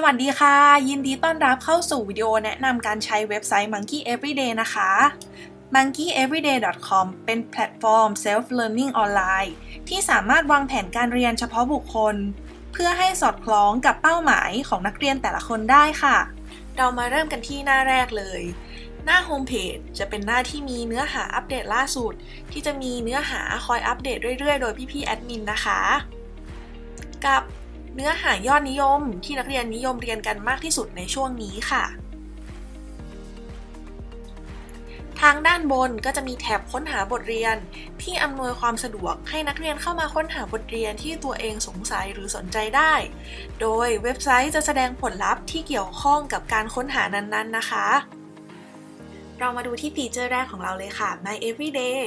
สวัสดีค่ะ ยินดีต้อนรับเข้าสู่วิดีโอแนะนำการใช้เว็บไซต์ Monkey Everyday นะคะ monkeyeveryday.com เป็นแพลตฟอร์ม self-learning ออนไลน์ ที่สามารถวางแผนการเรียนเฉพาะบุคคล เพื่อให้สอดคล้องกับเป้าหมายของนักเรียนแต่ละคนได้ค่ะ เรามาเริ่มกันที่หน้าแรกเลย หน้าโฮมเพจจะเป็นหน้าที่มีเนื้อหาอัปเดตล่าสุด ที่จะมีเนื้อหาคอยอัปเดตเรื่อยๆ โดยพี่ๆแอดมินนะคะ กับ เนื้อหายอดนิยมที่นักเรียนนิยมเรียนกันมากที่สุดในช่วงนี้ค่ะ ทางด้านบนก็จะมีแท็บค้นหาบทเรียน ที่อำนวยความสะดวกให้นักเรียนเข้ามาค้นหาบทเรียนที่ตัวเองสงสัยหรือสนใจได้ โดยเว็บไซต์จะแสดงผลลัพธ์ที่เกี่ยวข้องกับการค้นหานั้นๆนะคะ เรามาดูที่ฟีเจอร์แรกของเราเลยค่ะ My Everyday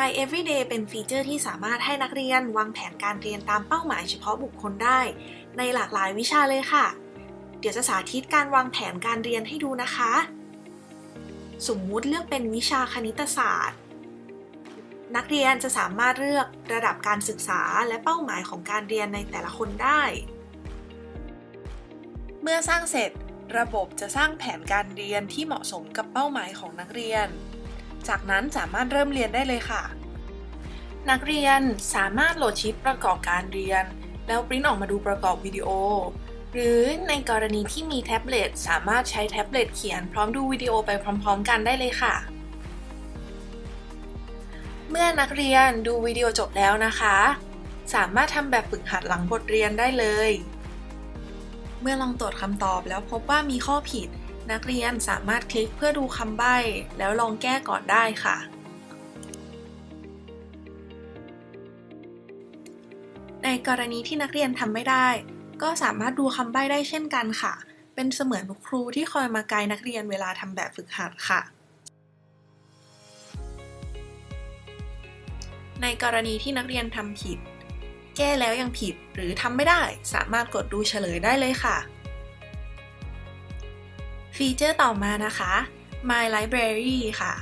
My Everyday เป็นฟีเจอร์ที่สามารถให้นักเรียนวางแผนการเรียนตามเป้าหมายเฉพาะบุคคลได้ ในหลากหลายวิชาเลยค่ะ เดี๋ยวจะสาธิตการวางแผนการเรียนให้ดูนะคะ สมมุติเลือกเป็นวิชาคณิตศาสตร์ นักเรียนจะสามารถเลือกระดับการศึกษาและเป้าหมายของการเรียนในแต่ละคนได้ เมื่อสร้างเสร็จ ระบบจะสร้างแผนการเรียนที่เหมาะสมกับเป้าหมายของนักเรียน จากนั้นสามารถเริ่มเรียนได้เลยค่ะ นักเรียนสามารถโหลดชิปประกอบการเรียน แล้วปริ้นออกมาดูประกอบวิดีโอ หรือในกรณีที่มีแท็บเล็ตสามารถใช้แท็บเล็ตเขียนพร้อมดูวิดีโอไปพร้อม ๆ กันได้เลยค่ะ เมื่อนักเรียนดูวิดีโอจบแล้วนะคะ สามารถทำแบบฝึกหัดหลังบทเรียนได้เลย เมื่อลองตรวจคำตอบแล้วพบว่ามีข้อผิด นักเรียนสามารถคลิกเพื่อดูคำใบ้ แล้วลองแก้ก่อนได้ค่ะ ในกรณีที่นักเรียนทำไม่ได้ ก็สามารถดูคำใบ้ได้เช่นกันค่ะ เป็นเสมือนครูที่คอยมาไกด์นักเรียนเวลาทำแบบฝึกหัดค่ะ ในกรณีที่นักเรียนทำผิด แก้แล้วยังผิดหรือทำไม่ได้ สามารถกดดูเฉลยได้เลยค่ะ ฟีเจอร์ต่อมานะคะ My Library ค่ะ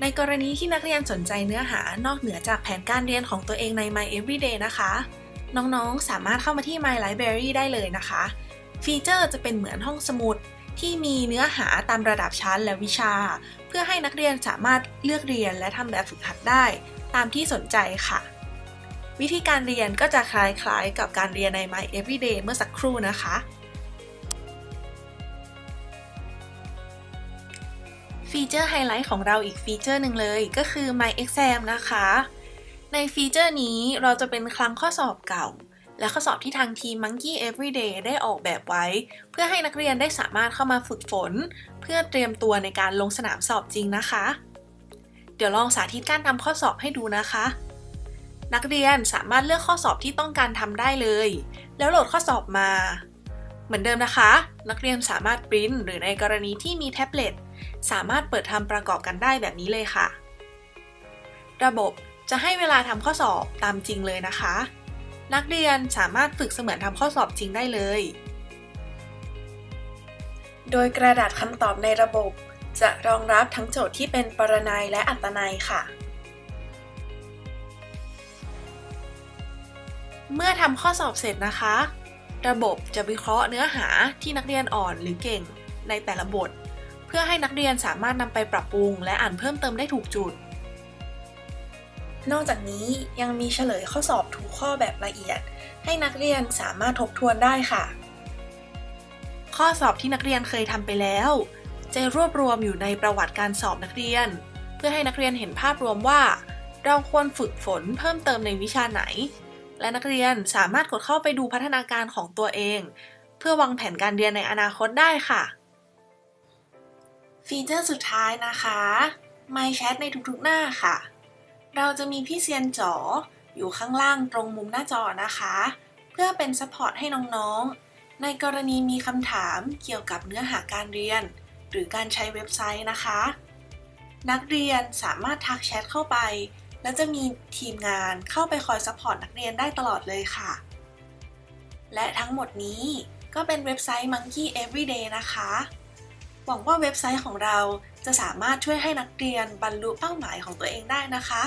ในกรณีที่นักเรียนสนใจเนื้อหานอกเหนือจากแผนการเรียนของตัวเองใน My Everyday นะคะ น้องๆ สามารถเข้ามาที่ My Library ได้เลยนะคะ ฟีเจอร์จะเป็นเหมือนห้องสมุดที่มีเนื้อหาตามระดับชั้นและวิชา เพื่อให้นักเรียนสามารถเลือกเรียนและทำแบบฝึกหัดได้ ตามที่สนใจค่ะ วิธีการเรียนก็จะคล้ายๆกับการเรียนใน My Everyday เมื่อสักครู่นะคะ ฟีเจอร์ไฮไลท์ของเราอีกฟีเจอร์หนึ่งเลยก็คือ My Exam นะคะ ในฟีเจอร์นี้เราจะเป็นคลังข้อสอบเก่า และข้อสอบที่ทางทีม Monkey Everyday ได้ออกแบบไว้ เพื่อให้นักเรียนได้สามารถเข้ามาฝึกฝน เพื่อเตรียมตัวในการลงสนามสอบจริงนะคะ เดี๋ยวลองสาธิตการทำข้อสอบให้ดูนะคะ นักเรียนสามารถเลือกข้อสอบที่ต้องการทำได้เลย แล้วโหลดข้อสอบมา เหมือนเดิมนะคะ นักเรียนสามารถปริ้นหรือในกรณีที่มีแท็บเล็ต สามารถเปิดทำประกอบกันได้แบบนี้เลยค่ะ ระบบจะให้เวลาทำข้อสอบตามจริงเลยนะคะ นักเรียนสามารถฝึกเสมือนทำข้อสอบจริงได้เลย โดยกระดาษคำตอบในระบบ จะรองรับทั้งโจทย์ที่เป็นปรนัยและอัตนัยค่ะ เมื่อทำข้อสอบเสร็จนะคะ ระบบจะวิเคราะห์เนื้อหาที่นักเรียนอ่อนหรือเก่งในแต่ละบทเพื่อให้นักเรียนสามารถนำไปปรับปรุง และอ่านเพิ่มเติมได้ถูกจุด นอกจากนี้ยังมีเฉลยข้อสอบทุกข้อแบบละเอียด ให้นักเรียนสามารถทบทวนได้ค่ะ ข้อสอบที่นักเรียนเคยทำไปแล้ว จะรวบรวมอยู่ในประวัติการสอบนักเรียน เพื่อให้นักเรียนเห็นภาพรวมว่า เราควรฝึกฝนเพิ่มเติมในวิชาไหน และนักเรียนสามารถกดเข้าไปดูพัฒนาการของตัวเอง เพื่อวางแผนการเรียนในอนาคตได้ค่ะ ฟีเจอร์สุดท้ายนะคะ My Chat ในทุกๆหน้าค่ะ เราจะมีพี่เซียนจ๋ออยู่ข้างล่างตรงมุมหน้าจอนะคะ เพื่อเป็นซัพพอร์ตให้น้องๆ ในกรณีมีคำถามเกี่ยวกับเนื้อหาการเรียน หรือการใช้เว็บไซต์นะคะ นักเรียนสามารถทักแชทเข้าไป แล้วจะมีทีมงานเข้าไปคอยซัพพอร์ตนักเรียนได้ตลอดเลยค่ะ และทั้งหมดนี้ก็เป็นเว็บไซต์ Monkey Everyday นะคะ หวังว่าเว็บไซต์ของเราจะสามารถช่วยให้นักเรียนบรรลุเป้าหมายของตัวเองได้นะคะ